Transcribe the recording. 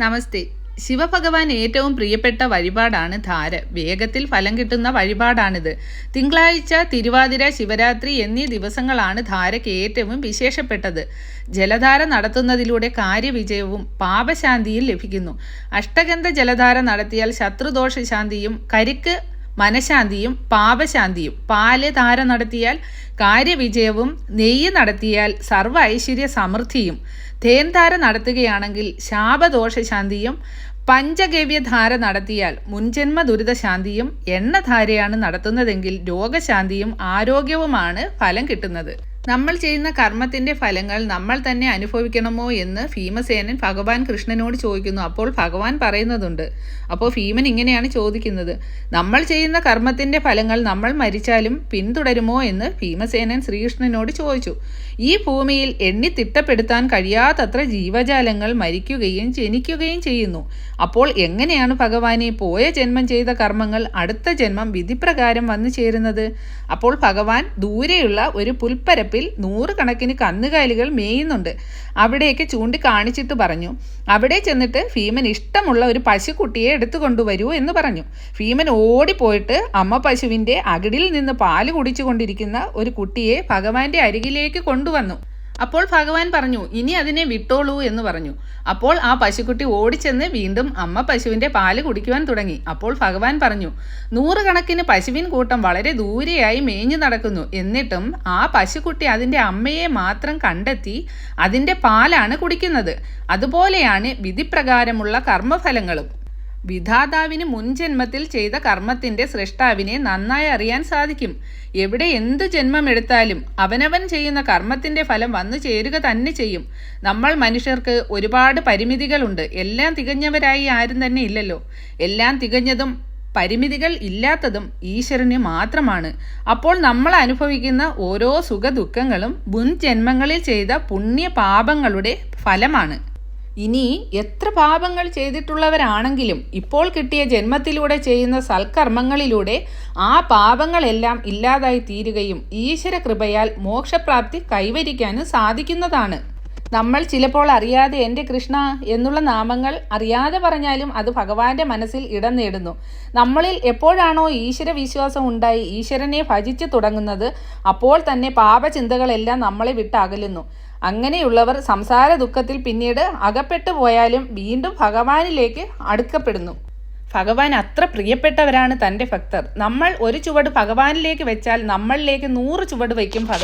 നമസ്തേ. ശിവഭഗവാൻ ഏറ്റവും പ്രിയപ്പെട്ട വഴിപാടാണ് ധാര. വേഗത്തിൽ ഫലം കിട്ടുന്ന വഴിപാടാണിത്. തിങ്കളാഴ്ച തിരുവാതിര ശിവരാത്രി എന്നീ ദിവസങ്ങളാണ് ധാരയ്ക്ക് ഏറ്റവും വിശേഷപ്പെട്ടത്. ജലധാര നടത്തുന്നതിലൂടെ കാര്യവിജയവും പാപശാന്തിയും ലഭിക്കുന്നു. അഷ്ടഗന്ധ ജലധാര നടത്തിയാൽ ശത്രുദോഷ ശാന്തിയും കരിക്ക് മനഃശാന്തിയും പാപശാന്തിയും. പാൽ ധാര നടത്തിയാൽ കാര്യവിജയവും നെയ്യ് നടത്തിയാൽ സർവ ഐശ്വര്യ സമൃദ്ധിയും. തേൻധാര നടത്തുകയാണെങ്കിൽ ശാപദോഷശാന്തിയും പഞ്ചഗവ്യധാര നടത്തിയാൽ മുൻജന്മ ദുരിതശാന്തിയും എണ്ണധാരയാണ് നടത്തുന്നതെങ്കിൽ രോഗശാന്തിയും ആരോഗ്യവുമാണ് ഫലം കിട്ടുന്നത്. നമ്മൾ ചെയ്യുന്ന കർമ്മത്തിന്റെ ഫലങ്ങൾ നമ്മൾ തന്നെ അനുഭവിക്കണമോ എന്ന് ഭീമസേനൻ ഭഗവാൻ കൃഷ്ണനോട് ചോദിക്കുന്നു. അപ്പോൾ ഭഗവാൻ പറയുന്നതുണ്ട്. അപ്പോൾ ഭീമൻ ഇങ്ങനെയാണ് ചോദിക്കുന്നത്. നമ്മൾ ചെയ്യുന്ന കർമ്മത്തിന്റെ ഫലങ്ങൾ നമ്മൾ മരിച്ചാലും പിന്തുടരുമോ എന്ന് ഭീമസേനൻ ശ്രീകൃഷ്ണനോട് ചോദിച്ചു. ഈ ഭൂമിയിൽ എണ്ണി തിട്ടപ്പെടുത്താൻ കഴിയാത്തത്ര ജീവജാലങ്ങൾ മരിക്കുകയും ജനിക്കുകയും ചെയ്യുന്നു. അപ്പോൾ എങ്ങനെയാണ് ഭഗവാനെ പോയ ജന്മം ചെയ്ത കർമ്മങ്ങൾ അടുത്ത ജന്മം വിധിപ്രകാരം വന്നു ചേരുന്നത്? അപ്പോൾ ഭഗവാൻ ദൂരെയുള്ള ഒരു പുൽപ്പരപ്പിൽ നൂറുകണക്കിന് കന്നുകാലികൾ മേയുന്നുണ്ട്. അവിടേക്ക് ചൂണ്ടിക്കാണിച്ചിട്ട് പറഞ്ഞു അവിടെ ചെന്നിട്ട് ഭീമൻ ഇഷ്ടമുള്ള ഒരു പശുക്കുട്ടിയെ എടുത്തു കൊണ്ടുവരൂ എന്ന് പറഞ്ഞു. ഭീമൻ ഓടിപ്പോയിട്ട് അമ്മ പശുവിന്റെ അകിടിൽ നിന്ന് പാൽ കുടിച്ചുകൊണ്ടിരിക്കുന്ന ഒരു കുട്ടിയെ ഭഗവാന്റെ അരികിലേക്ക് കൊണ്ടുവന്നു. അപ്പോൾ ഭഗവാൻ പറഞ്ഞു ഇനി അതിനെ വിട്ടോളൂ എന്ന് പറഞ്ഞു. അപ്പോൾ ആ പശുക്കുട്ടി ഓടിച്ചെന്ന് വീണ്ടും അമ്മ പശുവിന്റെ പാൽ കുടിക്കുവാൻ തുടങ്ങി. അപ്പോൾ ഭഗവാൻ പറഞ്ഞു നൂറുകണക്കിന് പശുവിൻ കൂട്ടം വളരെ ദൂരെയായി മേഞ്ഞു നടക്കുന്നു. എന്നിട്ടും ആ പശുക്കുട്ടി അതിന്റെ അമ്മയെ മാത്രം കണ്ടെത്തി അതിന്റെ പാലാണ് കുടിക്കുന്നത്. അതുപോലെയാണ് വിധിപ്രകാരമുള്ള കർമ്മഫലങ്ങളും. വിധാതാവിന് മുൻജന്മത്തിൽ ചെയ്ത കർമ്മത്തിന്റെ സൃഷ്ടാവിനെ നന്നായി അറിയാൻ സാധിക്കും. എവിടെ എന്തു ജന്മമെടുത്താലും അവനവൻ ചെയ്യുന്ന കർമ്മത്തിന്റെ ഫലം വന്നു ചേരുക തന്നെ ചെയ്യും. നമ്മൾ മനുഷ്യർക്ക് ഒരുപാട് പരിമിതികളുണ്ട്. എല്ലാം തികഞ്ഞവരായി ആരും തന്നെ ഇല്ലല്ലോ. എല്ലാം തികഞ്ഞതും പരിമിതികൾ ഇല്ലാത്തതും ഈശ്വരന് മാത്രമാണ്. അപ്പോൾ നമ്മൾ അനുഭവിക്കുന്ന ഓരോ സുഖദുഃഖങ്ങളും മുൻ ജന്മങ്ങളിൽ ചെയ്ത പുണ്യ പാപങ്ങളുടെ ഫലമാണ്. ഇനി എത്ര പാപങ്ങൾ ചെയ്തിട്ടുള്ളവരാണെങ്കിലും ഇപ്പോൾ കിട്ടിയ ജന്മത്തിലൂടെ ചെയ്യുന്ന സൽക്കർമ്മങ്ങളിലൂടെ ആ പാപങ്ങളെല്ലാം ഇല്ലാതായി തീരുകയും ഈശ്വര കൃപയാൽ മോക്ഷപ്രാപ്തി കൈവരിക്കാനും സാധിക്കുന്നതാണ്. നമ്മൾ ചിലപ്പോൾ അറിയാതെ എന്റെ കൃഷ്ണ എന്നുള്ള നാമങ്ങൾ അറിയാതെ പറഞ്ഞാലും അത് ഭഗവാന്റെ മനസ്സിൽ ഇടം നേടുന്നു. നമ്മളിൽ എപ്പോഴാണോ ഈശ്വര വിശ്വാസം ഉണ്ടായി ഈശ്വരനെ ഭജിച്ചു തുടങ്ങുന്നത് അപ്പോൾ തന്നെ പാപചിന്തകളെല്ലാം നമ്മളെ വിട്ടകലുന്നു. അങ്ങനെയുള്ളവർ സംസാര ദുഃഖത്തിൽ പിന്നീട് അകപ്പെട്ടു പോയാലും വീണ്ടും ഭഗവാനിലേക്ക് അടുക്കപ്പെടുന്നു. ഭഗവാൻ അത്ര പ്രിയപ്പെട്ടവരാണ് തന്റെ ഭക്തർ. നമ്മൾ ഒരു ചുവട് ഭഗവാനിലേക്ക് വെച്ചാൽ നമ്മളിലേക്ക് നൂറ് ചുവട് വയ്ക്കും ഭഗവാൻ.